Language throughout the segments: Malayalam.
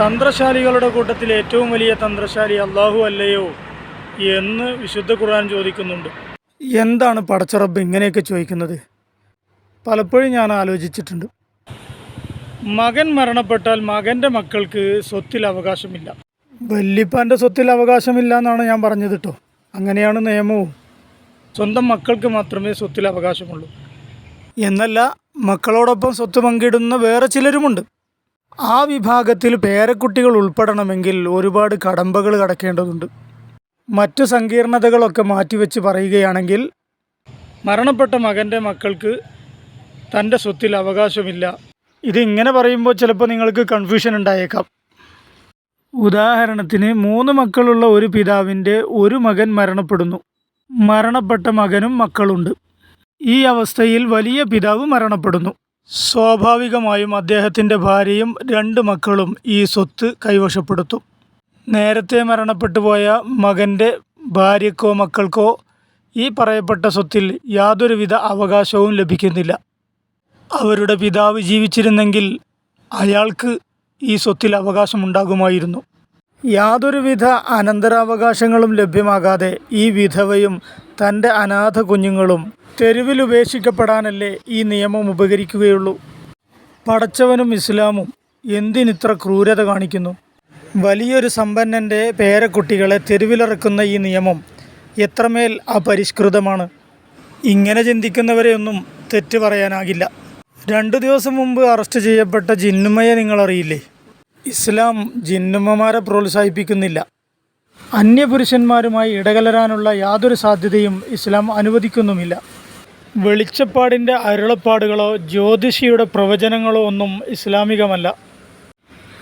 തന്ത്രശാലികളുടെ കൂട്ടത്തിൽ ഏറ്റവും വലിയ തന്ത്രശാലി അള്ളാഹു അല്ലയോ എന്ന് വിശുദ്ധ ഖുർആൻ ചോദിക്കുന്നുണ്ട്. എന്താണ് പടച്ചറബ് ഇങ്ങനെയൊക്കെ ചോദിക്കുന്നത്? പലപ്പോഴും ഞാൻ ആലോചിച്ചിട്ടുണ്ട്. മകൻ മരണപ്പെട്ടാൽ മകന്റെ മക്കൾക്ക് സ്വത്തിൽ അവകാശമില്ല. വല്യപ്പാന്റെ സ്വത്തിൽ അവകാശമില്ല എന്നാണ് ഞാൻ പറഞ്ഞത് കേട്ടോ. അങ്ങനെയാണ് നിയമവും. സ്വന്തം മക്കൾക്ക് മാത്രമേ സ്വത്തിൽ അവകാശമുള്ളൂ. എന്നല്ല മക്കളോടൊപ്പം സ്വത്ത് പങ്കിടുന്ന വേറെ ചിലരുമുണ്ട്. ആ വിഭാഗത്തിൽ പേരക്കുട്ടികൾ ഉൾപ്പെടണമെങ്കിൽ ഒരുപാട് കടമ്പകൾ കടക്കേണ്ടതുണ്ട്. മറ്റു സങ്കീർണതകളൊക്കെ മാറ്റിവെച്ച് പറയുകയാണെങ്കിൽ മരണപ്പെട്ട മകന്റെ മക്കൾക്ക് തന്റെ സ്വത്തിൽ അവകാശമില്ല. ഇതിങ്ങനെ പറയുമ്പോൾ ചിലപ്പോൾ നിങ്ങൾക്ക് കൺഫ്യൂഷൻ ഉണ്ടായേക്കാം. ഉദാഹരണത്തിന് മൂന്ന് മക്കളുള്ള ഒരു പിതാവിന്റെ ഒരു മകൻ മരണപ്പെടുന്നു. മരണപ്പെട്ട മകനും മക്കളുണ്ട്. ഈ അവസ്ഥയിൽ വലിയ പിതാവ് മരണപ്പെടുന്നു. സ്വാഭാവികമായും അദ്ദേഹത്തിന്റെ ഭാര്യയും രണ്ട് മക്കളും ഈ സ്വത്ത് കൈവശപ്പെടുത്തും. നേരത്തെ മരണപ്പെട്ടു പോയ മകന്റെ ഭാര്യക്കോ മക്കൾക്കോ ഈ പറയപ്പെട്ട സ്വത്തിൽ യാതൊരുവിധ അവകാശവും ലഭിക്കുന്നില്ല. അവരുടെ പിതാവ് ജീവിച്ചിരുന്നെങ്കിൽ അയാൾക്ക് ഈ സ്വത്തിൽ അവകാശമുണ്ടാകുമായിരുന്നു. യാതൊരുവിധ അനന്തരാവകാശങ്ങളും ലഭ്യമാകാതെ ഈ വിധവയും തന്റെ അനാഥ കുഞ്ഞുങ്ങളും തെരുവിൽ ഉപേക്ഷിക്കപ്പെടാനല്ലേ ഈ നിയമം ഉപകരിക്കുകയുള്ളൂ. പടച്ചവനും ഇസ്ലാമും എന്തിനിത്ര ക്രൂരത കാണിക്കുന്നു? വലിയൊരു സമ്പന്നന്റെ പേരക്കുട്ടികളെ തെരുവിലിറക്കുന്ന ഈ നിയമം എത്രമേൽ അപരിഷ്കൃതമാണ്? ഇങ്ങനെ ചിന്തിക്കുന്നവരെയൊന്നും തെറ്റ് പറയാനാകില്ല. രണ്ടു ദിവസം മുമ്പ് അറസ്റ്റ് ചെയ്യപ്പെട്ട ജിന്നുമയെ നിങ്ങളറിയില്ലേ? ഇസ്ലാം ജിന്നുമ്മമാരെ പ്രോത്സാഹിപ്പിക്കുന്നില്ല. അന്യപുരുഷന്മാരുമായി ഇടകലരാനുള്ള യാതൊരു സാധ്യതയും ഇസ്ലാം അനുവദിക്കുന്നുമില്ല. വെളിച്ചപ്പാടിന്റെ അരുളപ്പാടുകളോ ജ്യോതിഷിയുടെ പ്രവചനങ്ങളോ ഒന്നും ഇസ്ലാമികമല്ല.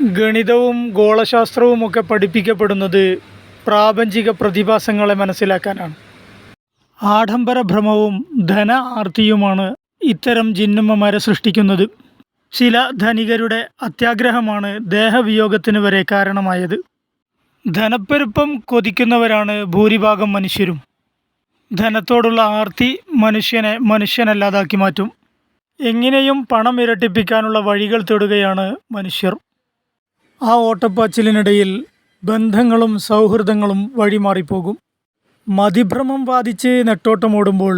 ഗണിതവും ഗോളശാസ്ത്രവും ഒക്കെ പഠിപ്പിക്കപ്പെടുന്നത് പ്രാപഞ്ചിക പ്രതിഭാസങ്ങളെ മനസ്സിലാക്കാനാണ്. ആഡംബര ഭ്രമവും ധന ആർത്തിയുമാണ് ഇത്തരം ജിന്നുമ്മമാരെ സൃഷ്ടിക്കുന്നത്. ചില ധനികരുടെ അത്യാഗ്രഹമാണ് ദേഹവിയോഗത്തിന് വരെ കാരണമായത്. ധനപ്പെരുപ്പം കൊതിക്കുന്നവരാണ് ഭൂരിഭാഗം മനുഷ്യരും. ധനത്തോടുള്ള ആർത്തി മനുഷ്യനെ മനുഷ്യനല്ലാതാക്കി മാറ്റും. എങ്ങനെയും പണം ഇരട്ടിപ്പിക്കാനുള്ള വഴികൾ തേടുകയാണ് മനുഷ്യർ. ആ ഓട്ടപ്പാച്ചിലിനിടയിൽ ബന്ധങ്ങളും സൗഹൃദങ്ങളും വഴിമാറിപ്പോകും. മതിഭ്രമം ബാധിച്ച് നെട്ടോട്ടമോടുമ്പോൾ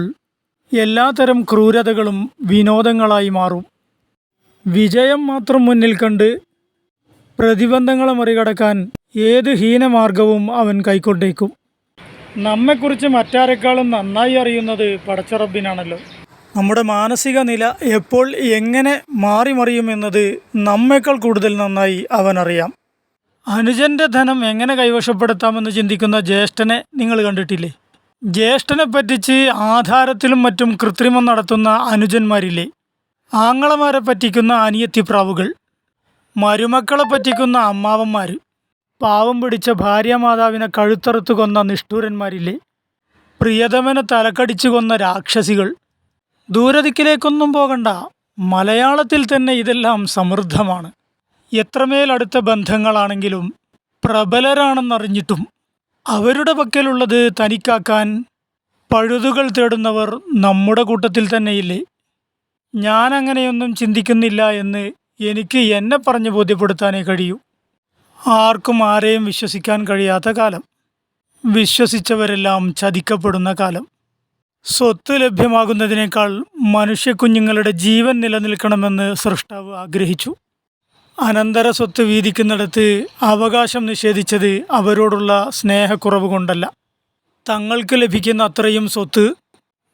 എല്ലാത്തരം ക്രൂരതകളും വിനോദങ്ങളായി മാറും. വിജയം മാത്രം മുന്നിൽ കണ്ട് പ്രതിബന്ധങ്ങളെ മറികടക്കാൻ ഏത് ഹീനമാർഗവും അവൻ കൈക്കൊണ്ടേക്കും. നമ്മെക്കുറിച്ച് മറ്റാരെക്കാളും നന്നായി അറിയുന്നത് പടച്ചറബിനാണല്ലോ. നമ്മുടെ മാനസിക നില എപ്പോൾ എങ്ങനെ മാറി മറിയുമെന്നത് നമ്മേക്കാൾ കൂടുതൽ നന്നായി അവനറിയാം അനുജന്റെ ധനം എങ്ങനെ കൈവശപ്പെടുത്താമെന്ന് ചിന്തിക്കുന്ന ജ്യേഷ്ഠനെ നിങ്ങൾ കണ്ടിട്ടില്ലേ? ജ്യേഷ്ഠനെ പറ്റിച്ച് ആധാരത്തിലും മറ്റും കൃത്രിമം നടത്തുന്ന അനുജന്മാരില്ലേ? ആങ്ങളമാരെ പറ്റിക്കുന്ന അനിയത്തിപ്രാവുകൾ മരുമക്കളെ പറ്റിക്കുന്ന അമ്മാവന്മാർ പാവം പിടിച്ച ഭാര്യമാതാവിനെ കഴുത്തറുത്തു കൊന്ന നിഷ്ഠൂരന്മാരില്ലേ പ്രിയതമനെ തലക്കടിച്ചു കൊന്ന രാക്ഷസികൾ. ദൂരദിക്കിലേക്കൊന്നും പോകണ്ട മലയാളത്തിൽ തന്നെ ഇതെല്ലാം സമൃദ്ധമാണ്. എത്രമേൽ അടുത്ത ബന്ധങ്ങളാണെങ്കിലും പ്രബലരാണെന്നറിഞ്ഞിട്ടും അവരുടെ പക്കലുള്ളത് തനിക്കാക്കാൻ പഴുതുകൾ തേടുന്നവർ നമ്മുടെ കൂട്ടത്തിൽ തന്നെയില്ലേ? ഞാൻ അങ്ങനെയൊന്നും ചിന്തിക്കുന്നില്ല എന്ന് എനിക്ക് എന്നെ പറഞ്ഞ് ബോധ്യപ്പെടുത്താനേ കഴിയൂ. ആർക്കും ആരെയും വിശ്വസിക്കാൻ കഴിയാത്ത കാലം. വിശ്വസിച്ചവരെല്ലാം ചതിക്കപ്പെടുന്ന കാലം. സ്വത്ത് ലഭ്യമാകുന്നതിനേക്കാൾ മനുഷ്യക്കുഞ്ഞുങ്ങളുടെ ജീവൻ നിലനിൽക്കണമെന്ന് സൃഷ്ടാവ് ആഗ്രഹിച്ചു. അനന്തര സ്വത്ത് വീതിക്കുന്നിടത്ത് അവകാശം നിഷേധിച്ചത് അവരോടുള്ള സ്നേഹക്കുറവ് കൊണ്ടല്ല. തങ്ങൾക്ക് ലഭിക്കുന്ന അത്രയും സ്വത്ത്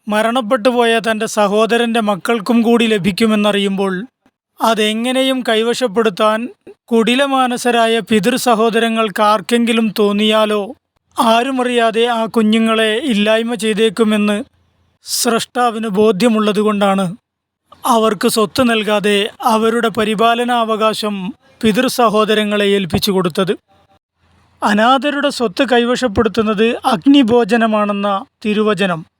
മരണപ്പെട്ടു പോയ തന്റെ സഹോദരന്റെ മക്കൾക്കും കൂടി ലഭിക്കുമെന്നറിയുമ്പോൾ അതെങ്ങനെയും കൈവശപ്പെടുത്താൻ കുടിലമാനസരായ പിതൃ സഹോദരങ്ങൾക്ക് ആർക്കെങ്കിലും തോന്നിയാലോ ആരുമറിയാതെ ആ കുഞ്ഞുങ്ങളെ ഇല്ലായ്മ ചെയ്തേക്കുമെന്ന് സ്രഷ്ടാവിന് ബോധ്യമുള്ളതുകൊണ്ടാണ്. അവർക്ക് സ്വത്ത് നൽകാതെ അവരുടെ പരിപാലനാവകാശം പിതൃ സഹോദരങ്ങളെ ഏൽപ്പിച്ചു കൊടുത്തത് അനാഥരുടെ സ്വത്ത് കൈവശപ്പെടുത്തുന്നത് അഗ്നിഭോജനമാണെന്ന തിരുവചനം.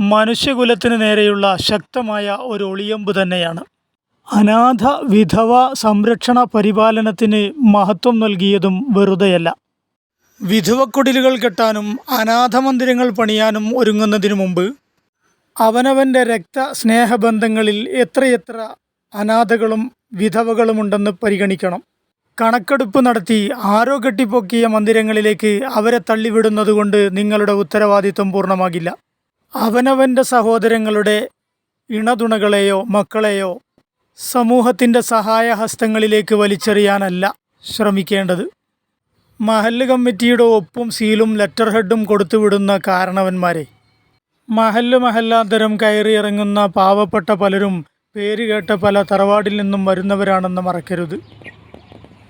മനുഷ്യകുലത്തിന് നേരെയുള്ള ശക്തമായ ഒരു ഒളിയമ്പ് തന്നെയാണ്. അനാഥ വിധവ സംരക്ഷണ പരിപാലനത്തിന് മഹത്വം നൽകിയതും വെറുതെയല്ല. വിധവക്കുടിലുകൾ കെട്ടാനും അനാഥ മന്ദിരങ്ങൾ പണിയാനും ഒരുങ്ങുന്നതിനു മുമ്പ് അവനവന്റെ രക്ത സ്നേഹബന്ധങ്ങളിൽ എത്രയെത്ര അനാഥകളും വിധവകളുമുണ്ടെന്ന് പരിഗണിക്കണം. കണക്കെടുപ്പ് നടത്തി ആരോ കെട്ടിപ്പൊക്കിയ മന്ദിരങ്ങളിലേക്ക് അവരെ തള്ളിവിടുന്നതുകൊണ്ട് നിങ്ങളുടെ ഉത്തരവാദിത്വം പൂർണമാകില്ല. അവനവന്റെ സഹോദരങ്ങളുടെ ഇണതുണകളെയോ മക്കളെയോ സമൂഹത്തിന്റെ സഹായഹസ്തങ്ങളിലേക്ക് വലിച്ചെറിയാനല്ല ശ്രമിക്കേണ്ടത്. മഹല്ല് കമ്മിറ്റിയുടെ ഒപ്പും സീലും ലെറ്റർ ഹെഡും കൊടുത്തുവിടുന്ന കാരണവന്മാരെ. മഹല്ല് മഹല്ലാന്തരം കയറിയിറങ്ങുന്ന പാവപ്പെട്ട പലരും പേരുകേട്ട പല തറവാടിൽ നിന്നും വരുന്നവരാണെന്ന് മറക്കരുത്.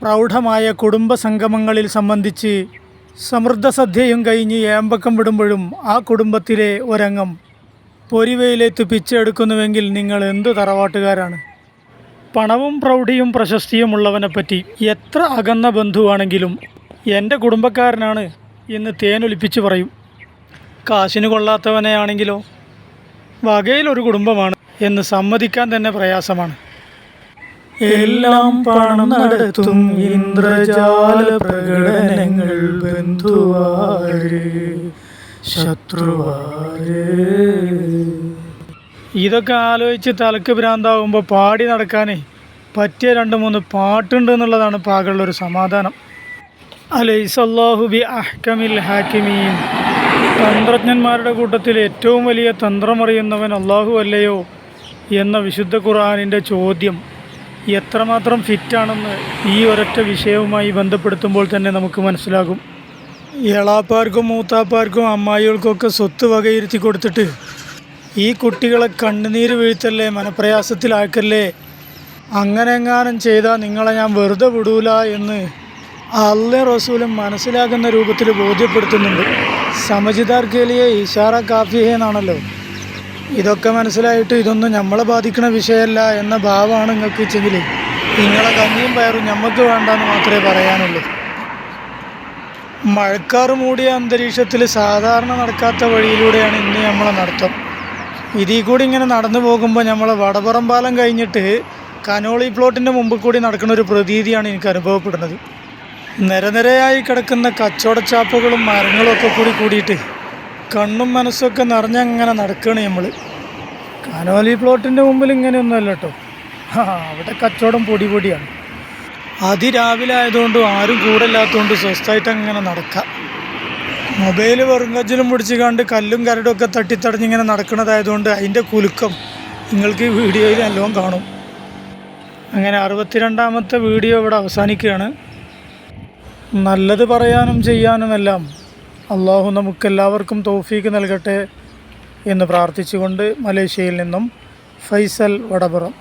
പ്രൗഢമായ കുടുംബ സംഗമങ്ങളിൽ സംബന്ധിച്ച് സമൃദ്ധസദ്യയും കഴിഞ്ഞ് ഏമ്പക്കം വിടുമ്പോഴും ആ കുടുംബത്തിലെ ഒരംഗം പൊരിവയിലേത്ത് പിച്ചെടുക്കുന്നുവെങ്കിൽ നിങ്ങൾ എന്ത് തറവാട്ടുകാരാണ്? പണവും പ്രൗഢിയും പ്രശസ്തിയും ഉള്ളവനെപ്പറ്റി എത്ര അകന്ന ബന്ധുവാണെങ്കിലും എന്റെ കുടുംബക്കാരനാണ് എന്ന് തേനൊലിപ്പിച്ച് പറയും. കാശിന് കൊള്ളാത്തവനെയാണെങ്കിലോ വകയിലൊരു കുടുംബമാണ് എന്ന് സമ്മതിക്കാൻ തന്നെ പ്രയാസമാണ്. എല്ലാം പണം നടത്തും ഇന്ദ്രജാല പ്രകടനങ്ങൾ ബന്ധുവാര് ശത്രുവാര്. ഇതൊക്കെ ആലോചിച്ച് തലക്ക് ഭ്രാന്താവുമ്പോൾ പാടി നടക്കാനേ പറ്റിയ രണ്ട് മൂന്ന് പാട്ടുണ്ട് എന്നുള്ളതാണ് പാകളുടെ ഒരു സമാധാനം. അലൈസല്ലാഹു ബി അഹ്കമിൽ ഹാക്കിമീൻ. തന്ത്രജ്ഞന്മാരുടെ കൂട്ടത്തിൽ ഏറ്റവും വലിയ തന്ത്രമറിയുന്നവൻ അള്ളാഹു അല്ലയോ എന്ന വിശുദ്ധ ഖുർആാനിന്റെ ചോദ്യം. എത്രമാത്രം ഫിറ്റാണെന്ന് ഈ ഒരൊറ്റ വിഷയവുമായി ബന്ധപ്പെടുത്തുമ്പോൾ തന്നെ നമുക്ക് മനസ്സിലാകും. എളാപ്പാർക്കും മൂത്താപ്പാർക്കും അമ്മായികൾക്കൊക്കെ സ്വത്ത് വകയിരുത്തി കൊടുത്തിട്ട് ഈ കുട്ടികളെ കണ്ണുനീര് വീഴ്ത്തല്ലേ മനപ്രയാസത്തിലാക്കല്ലേ അങ്ങനെ എങ്ങാനും ചെയ്താൽ നിങ്ങളെ ഞാൻ വെറുതെ വിടൂല എന്ന് അല്ല റസൂലും മനസ്സിലാക്കുന്ന രൂപത്തിൽ ബോധ്യപ്പെടുത്തുന്നുണ്ട്. സമജിദാർക്കേലിയെ ഇഷാറ കാഫിഹെ എന്നാണല്ലോ. ഇതൊക്കെ മനസ്സിലായിട്ട് ഇതൊന്നും നമ്മളെ ബാധിക്കുന്ന വിഷയമല്ല എന്ന ഭാവമാണ് നിങ്ങൾക്ക് വെച്ചെങ്കിൽ നിങ്ങളെ കഞ്ഞിയും പയറും ഞമ്മക്ക് വേണ്ടെന്ന് മാത്രമേ പറയാനുള്ളൂ. മഴക്കാറ് മൂടിയ അന്തരീക്ഷത്തിൽ സാധാരണ നടക്കാത്ത വഴിയിലൂടെയാണ് ഇന്ന് നമ്മളെ നടത്തം. ഇതിൽ കൂടി ഇങ്ങനെ നടന്നു പോകുമ്പോൾ നമ്മൾ വടപുറം പാലം കഴിഞ്ഞിട്ട് കനോളി പ്ലോട്ടിന്റെ മുമ്പിൽ കൂടി നടക്കുന്ന ഒരു പ്രതീതിയാണ് എനിക്ക് അനുഭവപ്പെടുന്നത്. നിരനിരയായി കിടക്കുന്ന കച്ചവടച്ചാപ്പുകളും മരങ്ങളും ഒക്കെ കൂടി കൂടിയിട്ട് കണ്ണും മനസ്സൊക്കെ നിറഞ്ഞങ്ങനെ നടക്കുകയാണ് നമ്മൾ കാനോലി പ്ലോട്ടിന്റെ മുമ്പിൽ ഇങ്ങനെയൊന്നുമല്ല കേട്ടോ അവിടെ കച്ചവടം പൊടി പൊടിയാണ്. അതിരാവിലെ ആയതുകൊണ്ടും ആരും കൂടെ ഇല്ലാത്തതുകൊണ്ട് സ്വസ്ഥമായിട്ട് അങ്ങനെ നടക്കാം. മൊബൈൽ വെറും കജ്ജിലും പിടിച്ച് കണ്ട് കല്ലും കരടും ഒക്കെ തട്ടിത്തടഞ്ഞിങ്ങനെ നടക്കുന്നതായതുകൊണ്ട് അതിന്റെ കുലുക്കം നിങ്ങൾക്ക് ഈ വീഡിയോയിൽ നല്ലോണം കാണും. അങ്ങനെ അറുപത്തിരണ്ടാമത്തെ വീഡിയോ ഇവിടെ അവസാനിക്കുകയാണ്. നല്ലത് പറയാനും ചെയ്യാനുമെല്ലാം അള്ളാഹു നമുക്കെല്ലാവർക്കും തൗഫീക്ക് നൽകട്ടെ എന്ന് പ്രാർത്ഥിച്ചുകൊണ്ട് മലേഷ്യയിൽ നിന്നും ഫൈസൽ വടപുറം.